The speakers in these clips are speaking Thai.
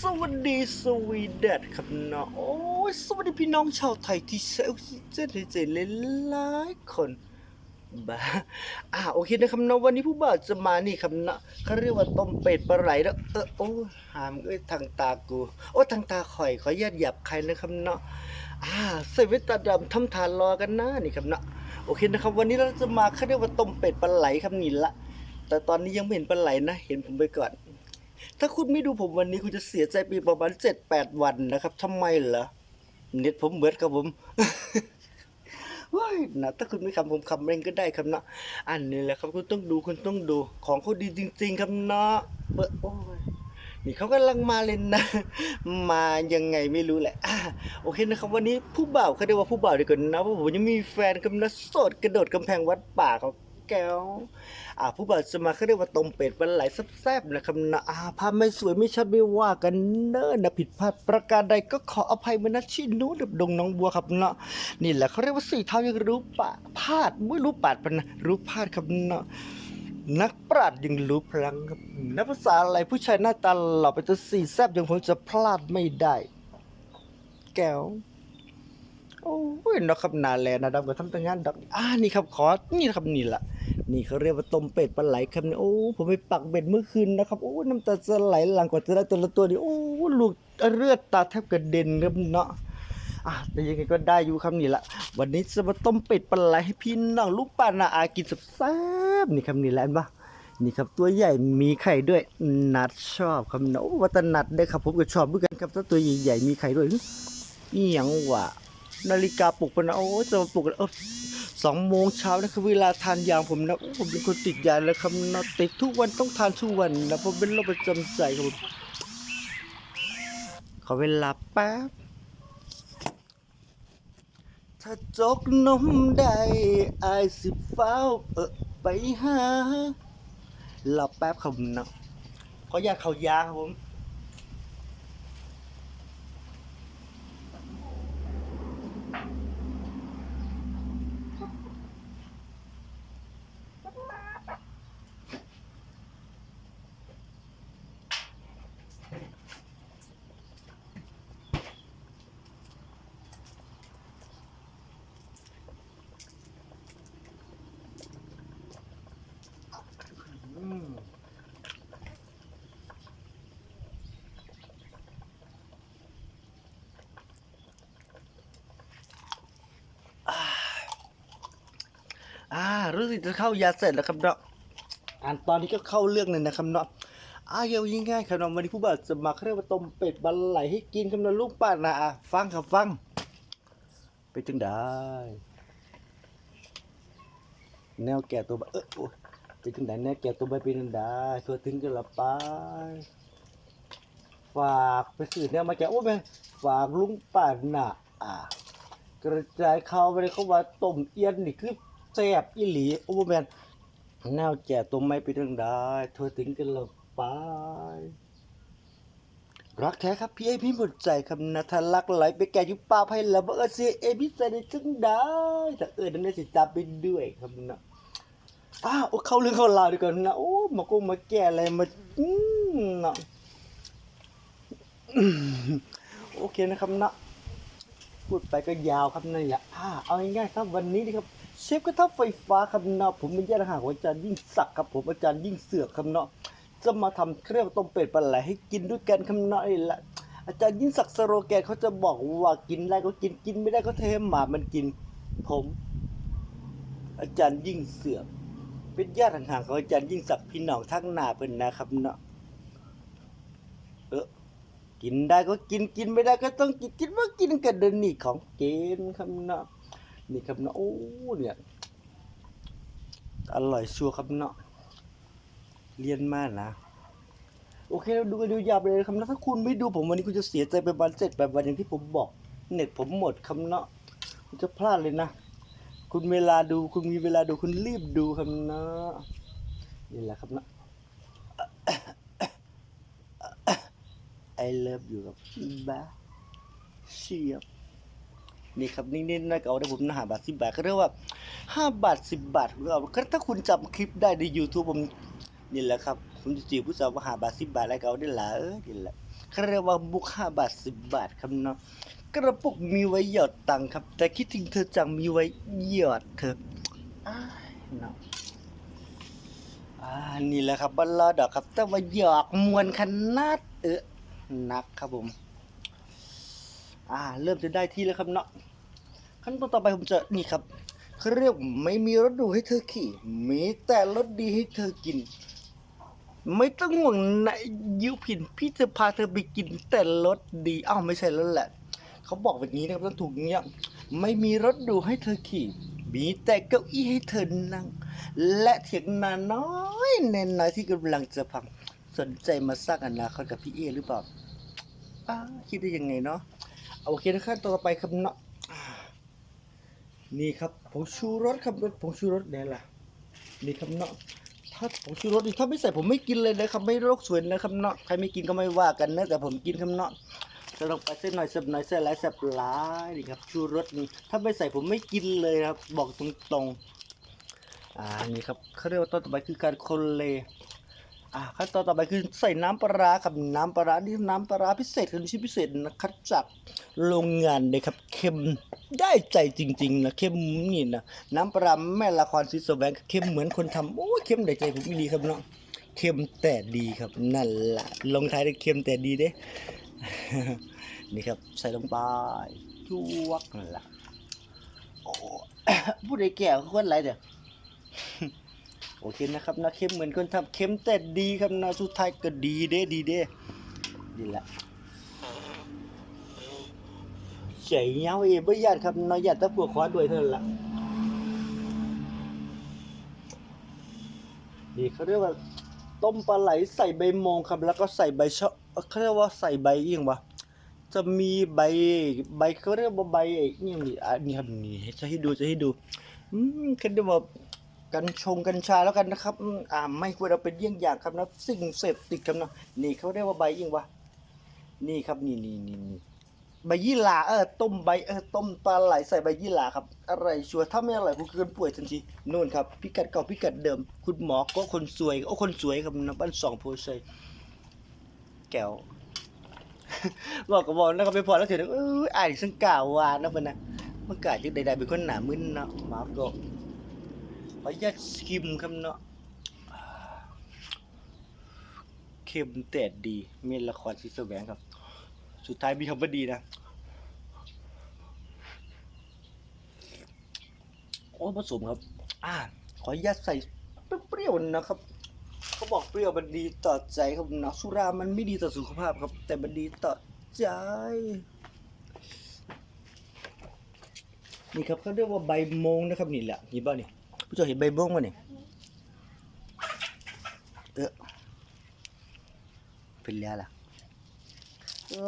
สวัสดีสวีเดนครับเนาะโอ้ยสวัสดีพี่น้องชาวไทยที่ใช้ออกซิเจนหายใจหลายๆคนบ้าอ่าโอเคนะครับเนาะวันนี้ผู้บ่าวจะมานี่ครับเนาะเขาเรียกว่าต้มเป็ดปลาไหลแล้วเออโอ้หามเอ้ยทางตากูโอ้ทางตาข่อยขออนุญาตหยับใครนะครับเนาะอ่าใส่เวทตาดำทำทานรอกันนะนี่ครับเนาะโอเคนะครับ วันนี้เราจะมาเขาเรียกว่าต้มเป็ดปลาไหลครับนี่ละแต่ตอนนี้ยังไม่เห็นปลาไหลนะ เห็นผมไปก่อน ถ้าคุณไม่ดูผมวันนี้คุณจะเสียใจไปประมาณเจ็ดแปดวันนะครับทำไมเหรอเน็ตผมเบิดครับผมว้ายนะถ้าคุณไม่คำผมคำเองก็ได้ครับนะอันนี้แหละครับคุณต้องดูคุณต้องดู ของเขาดีจริง ๆ ครับเนาะเบิดโอ้ยนี่เขากำลังมาเลยนะ มายังไงไม่รู้แหละอะโอเคนะครับวันนี้ผู้บ่าวเขาเรียกว่าผู้บ่าวดีกว่านะเพราะผมยังมีแฟนครับนะโสดกระโดดกำแพงวัดป่าเขา แก้วอ่าผู้บ่าวจะมาเขาเรียกว่าต้มเป็ดปลาไหลแซ่บๆนะครับนะอ่าภาพไม่สวยไม่ชัดไม่ว่ากันเน้อนะผิดพลาดประการใดก็ขออภัยมาณที่นู้นดับดงน้องบัวครับเนาะนี่แหละเขาเรียกว่าสี่เท้ายังรู้ปะพลาดไม่รู้ปาดปะนะรู้พลาดครับเนาะนักปราดยังรู้พลังครับนักภาษาอะไรผู้ชายหน้าตาหล่อไปตัวสี่แซ่บยังผมจะพลาดไม่ได้ แก้ว โอ้ยนะครับนาแลนะดำกับทำแต่งานดอกอ่านี่ครับขอนี่นะครับนี่ละนี่เขาเรียกว่าต้มเป็ดปลาไหลครับนี่โอ้ผมไปปักเบ็ดเมื่อคืนนะครับโอ้น้ำตาจะไหลหลังกว่าจะได้แต่ละตัวนี่โอ้ลูกเลือดตาแทบกระเด็นครับเนาะอะแต่ยังไงก็ได้อยู่ครับนี่ละวันนี้จะมาต้มเป็ดปลาไหลให้พี่น้องลูกป้านาอากินแซ่บนี่ครับนี่แหละเห็นปะนี่ครับตัวใหญ่มีไข่ด้วยนัดชอบครับนะโอ้วัตนัดได้ครับผมก็ชอบด้วยกันครับถ้าตัวใหญ่ๆมีไข่ด้วยนี่ยังวะ นาฬิกาปลุกปนะโอ้จะมาปลุกเออสองโมงเช้านะคือเวลาทานยาผมนะผมเป็นคนติดยาแล้วครับนะติดทุกวันต้องทานทุกวันนะผมเป็นโรคประจำใจครับผมขอเวลาแป๊บถ้าจกนมได้อายสิฟ้าวเออไปหาหลับแป๊บครับนะขออยาตเขายาครับผม รู้สึกจะเข้ายาเสร็จแล้วครับเนาะอ่านตอนนี้ก็เข้าเรื่องเลยนะครับเนาะอ่าเยายิ่งง่ายครับเนาะวันนี้ผู้บ่าวจะมาเรียกว่าต้มเป็ดบันไหลให้กินครับเนาะลูกป้านะอะฟังครับฟัง ไปถึงได้ แนวแก่ตัวเออไปถึงไหนแนวแก่ตัวใบไปถึงได้ทั่วถึงกันละไปฝากไปสื่อแนวมาแก่โอ้แม่ฝากลุงป่าน่ะอ่ากระจายข่าวไปเลยเขาว่าต้มเอียนนี่คือ แซ่บอีหลีโอ้แมนแนวแก่ตัวไม่ไปถึงได้ทัวถึงกันละไป รักแท้ครับพี่เอพี่หมดใจครับนะถ้ารักไหลไปแก่ยุป่าไพ่ละเบอร์เสียเอพี่ใจได้ถึงได้ถ้าเออนั่นได้สิจับไปด้วยครับนะอ้าวโอ้เข้าเรื่องเข้าราวดีกว่านะโอ้มาโกงมาแก่อะไรมาอืมนะโอเคนะครับนะพูดไปก็ยาวครับนั่นแหละอ่าเอาง่ายๆครับวันนี้นี่ครับ เชฟกระทะไฟฟ้าครับนะผมเป็นญาติห่างของอาจารย์ยิ่งศักดิ์ครับผมอาจารย์ยิ่งเสือกครับเนาะจะมาทำเครื่องต้มเป็ดปลาไหลให้กินด้วยกันคำน้อยละอาจารย์ยิ่งศักดิ์สโรแกนเขาจะบอกว่ากินได้ก็กินกินไม่ได้ก็เทหมามันกิน ผม อาจารย์ยิ่งเสือกเป็นญาติห่างๆของอาจารย์ยิ่งศักดิ์พี่น้องทั้งหนาเป็นนะครับเนาะเออกินได้ก็กินกินไม่ได้ก็ต้องกินกินว่ากินกันเดินนี่ของเกณฑ์คำเนาะ นี่คำเนาะโอ้เนี่ยอร่อยชัวร์คำเนาะเรียนมากนะโอเคเราดูกันดูยาวไปเลยคำนะถ้าคุณไม่ดูผมวันนี้คุณจะเสียใจไปวันเสร็จแบบวันอย่างที่ผมบอก เน็ตผมหมดคำเนาะคุณจะพลาดเลยนะ คุณเวลาดูคุณมีเวลาดูคุณรีบดูคำเนาะนี่แหละครับเนาะ I love you ครับบ้าเชียบ นี่ครับนิ่งๆนะเก่าได้ผมนะหาบาทสิบบาทก็เรียกว่าห้าบาทสิบบาทของเราก็ถ้าคุณจำคลิปได้ใน YouTube ผมนี่แหละครับผมจะจีบผู้สาวมาหาบาทสิบบาทอะไรเขาได้หละเออนี่แหละเขาเรียกว่าบุกห้าบาทสิบบาทครับเนาะกระปุกมีไว้หยอดตังค์ครับ แต่คิดถึงเธอจังมีไว้หยอดเธออ้ายเนาะอ่านี่แหละครับบัลลอดอกครับแต่ว่าหยอกมวนขนาดเออนักครับผม อ่า เริ่มจะได้ที่แล้วครับเนาะ ขั้นตอนต่อไปผมจะนี่ครับเขาเรียกไม่มีรถดูให้เธอขี่ มีแต่รถดีให้เธอกิน ไม่ต้องห่วงนะยุพิน พี่จะพาเธอไปกินแต่รถดีอ้าวไม่ใช่แล้วแหละเขาบอกแบบนี้นะครับต้องถูกเงี้ยไม่มีรถดูให้เธอขี่ มีแต่เก้าอี้ให้เธอนั่ง และเถียงนาน้อยแน่น้อยที่กำลังจะพังสนใจมาสร้างอนาคตกับพี่เอหรือเปล่าคิดได้ยังไงเนาะโอเคนะขั้นต่อไปครับเนาะ นี่ครับผงชูรสครับผงชูรสเนี่ยล่ะนี่ครับเนาะถ้าผงชูรสนี่ถ้าไม่ใส่ผมไม่กินเลยนะครับไม่โรคสวยนะครับเนาะใครไม่กินก็ไม่ว่ากันนะแต่ผมกินครับเนาะจะลงไปเส้นหน่อยสับหน่อยเส้นหลายสับหลายนี่ครับชูรสนี่ถ้าไม่ใส่ผมไม่กินเลยครับ บอกตรงๆอ่านี่ครับเขาเรียกว่าตอนต่อไปคือการคนเล อ่าขั้นตอนต่อไปคือใส่น้ำปลาครับน้ำปลานี่น้ำปลาพิเศษคือชิ้นพิเศษนะครับจากโรงงานเลยครับเค็มได้ใจจริงๆนะเค็มนี่นะน้ำปลาแม่ละครซีสแวงเค็มเหมือนคนทำโอ้เค็มได้ใจผมดีครับเนาะเค็มแต่ดีครับนั่นแหละลงท้ายด้วยเค็มแต่ดีเด้นี่ครับใส่ลงไปจวกนั่นแหละโอ้ผู้ใดแก่ก็คนไรเด้อ โอเคนะครับนะเข้มเหมือนคนทำเข้มแต่ดีครับนะสุดท้ายก็ดีเด้ดีเด้ดีละเฉยเงาเองไม่ยากครับน้อยอยากตะปวกคว้าด้วยเท่านั้นละนี่เขาเรียกว่าต้มปลาไหลใส่ใบมงครับ แล้วก็ใส่ใบชะเขาเรียกว่าใส่ใบเอียงวะจะมีใบใบเขาเรียกว่าใบไอ้นี่นี่นี่ครับนี่จะให้ดูจะให้ดูอืมเขาเรียกว่า กัญชงกัญชาแล้วกันนะครับอ่าไม่ควรเอาเป็นเยี่ยงอย่างครับนะสิ่งเสพติดครับนะนี่เขาเรียกว่าใบยิ่งวะนี่ครับนี่นี่นี่นี่ใบยี่หร่าเออต้มใบเออต้มปลาไหลใส่ใบยี่หร่าครับอะไรชัวร์ถ้าไม่อร่อยคุณเกินป่วยทันทีนู่นครับพิกัดเก่าพิกัดเดิม คุณหมอก็คนสวยโอ้คนสวยครับนะบ้านสองโพชัยแก้วบอกกับบอกนะครับไปพอแล้วเถอะเอออ่านสังกาวานะเพื่อนนะมันกาจึงใดๆเป็นคนหนามึนเนาะหมาก็ ขออนุญาตชิมครับเนาะเค็มแต่ดีเมนละครซีสแหวงครับ สุดท้ายมีคำว่าดีนะโอ้ผสมครับ อ่า ขออนุญาตใส่เปรี้ยวๆนะครับ เขาบอกเปรี้ยวมันดีต่อใจครับนะสุรามันไม่ดีต่อสุขภาพครับ แต่มันดีต่อใจ นี่ครับเขาเรียกว่าใบมงนะครับนี่แหละนี่บ้านี่ ผู้ชมเห็นใบบ้งป่ะเนี่ยเออเป็นแล้วล่ะ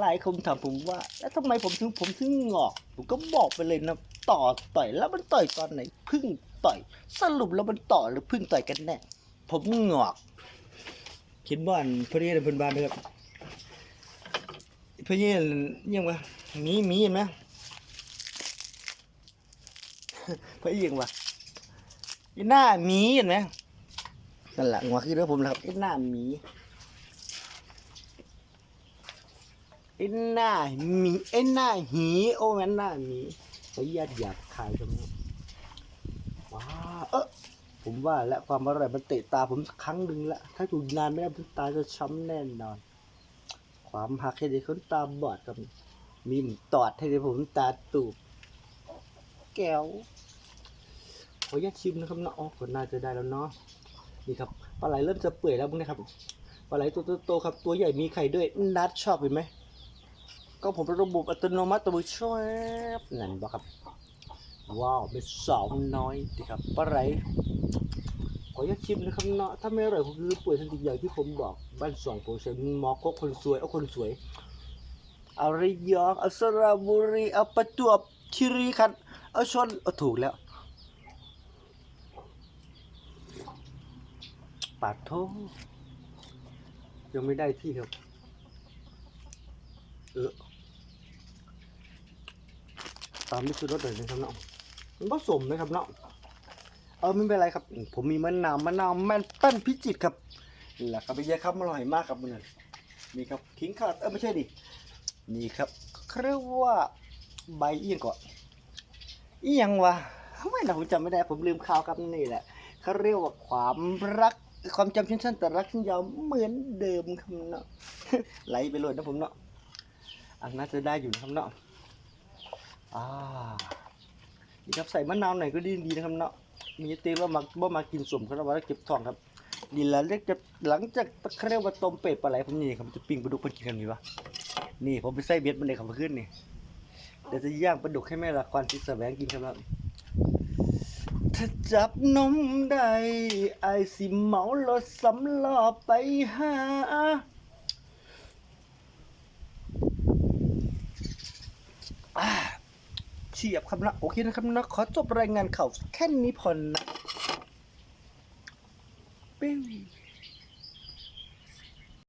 หลายคนถามผมว่า แล้วทำไมผมถึงผมถึงงอก ผมก็บอกไปเลยนะต่อต่อยแล้วมันต่อยตอนไหนพึ่งต่อยสรุปแล้วมันต่อหรือพึ่งต่อยกันแน่ผมงอกคิดบ้านพอดีเลยเพื่อนบ้านนะครับพอดียังวะมีมีเห็นไหมพอดียังวะ ไอ้หน้าหมีเห็นไหมนั่นแหละหัวคือเรื่องผมนะครับไอ้หน้าหมีไอ้หน้าหมีไอ้หน้าหี โอ้แม่นหน้าหมีขออนุญาตอยากขายตรงนี้ว้าเออผมว่าและความอร่อยมันเตะตาผมสักครั้งหนึ่งละ ถ้าถูกนานไม่ได้ผมตาจะช้ำแน่นอน ความหักให้เด็กคนตาบอดกับมีมตอดให้เด็กผมตาตูบ แก้ว ขออนุญาตชิมนะครับเนาะอ๋อก็น่าจะได้แล้วเนาะนี่ครับปลาไหลเริ่มจะเปื่อยแล้วมึงนะครับปลาไหลตัวโตๆครับตัวใหญ่มีไข่ด้วยนัดชอบเห็นไหมก็ผมระบบอัตโนมัติตัวช่วยนั่นบ่ครับว้าวเป็นสาวน้อยดีครับปลาไหลขออนุญาตชิมนะครับเนาะถ้าไม่อร่อยผมคือป่วยทันทีอย่างที่ผมบอกบ้านสองโปรเซนมอก็คนสวยเอาคนสวยเอาระยองเอาสระบุรีเอาประจวบคีรีขันธ์เอาชนเอาถูกแล้ว ปาดโทยังไม่ได้ที่ครับ เออตามไม่ชุดรถเลยนะครับเนาะมันผสมนะครับเนาะเออไม่เป็นไรครับ ผมมีมะนาวมะนาวแม่นแป้นพิจิตครับนี่แหละครับพี่เยอะครับอร่อยมากครับมันนี่ครับขิงขาดเออไม่ใช่ดินี่ครับเรียกว่าใบเอียงก่อนเอียงวะไม่นะผมจำไม่ได้ผมลืมข่าวครับนี่แหละเขาเรียกว่าความรัก ความจำชั้นแต่รักชั้นยาวเหมือนเดิมครับเนาะไหลไปเลยนะผมเนาะอันน่าจะได้อยู่นะครับเนาะอ่านี่ครับใส่มะนาวหน่อยก็ดีดีนะครับเนาะมีเตีว่ามาว่มากินสมเขาเรียกว่าเก็บทองครับนี่แหละเรียกจะหลังจากเขาเรียกว่าต้มเป็ดปลาไหลผมนี่ครับจะปิ้งปลาดุกมากินกันดีวะนี่ผมไปใส่เบ็ดมันเลยครับเมื่อคืนนี่เดี๋ยวจะย่างปลาดุกให้แม่ละควันที่แสวงกินครับ ถ้าจับนมได้ไอสิเมารถสำล้อไปหาอ่าเฉียบครับนะ โอเคนะครับนะ ขอจบรายงานข่าวแค่นี้พอนะปิ้ว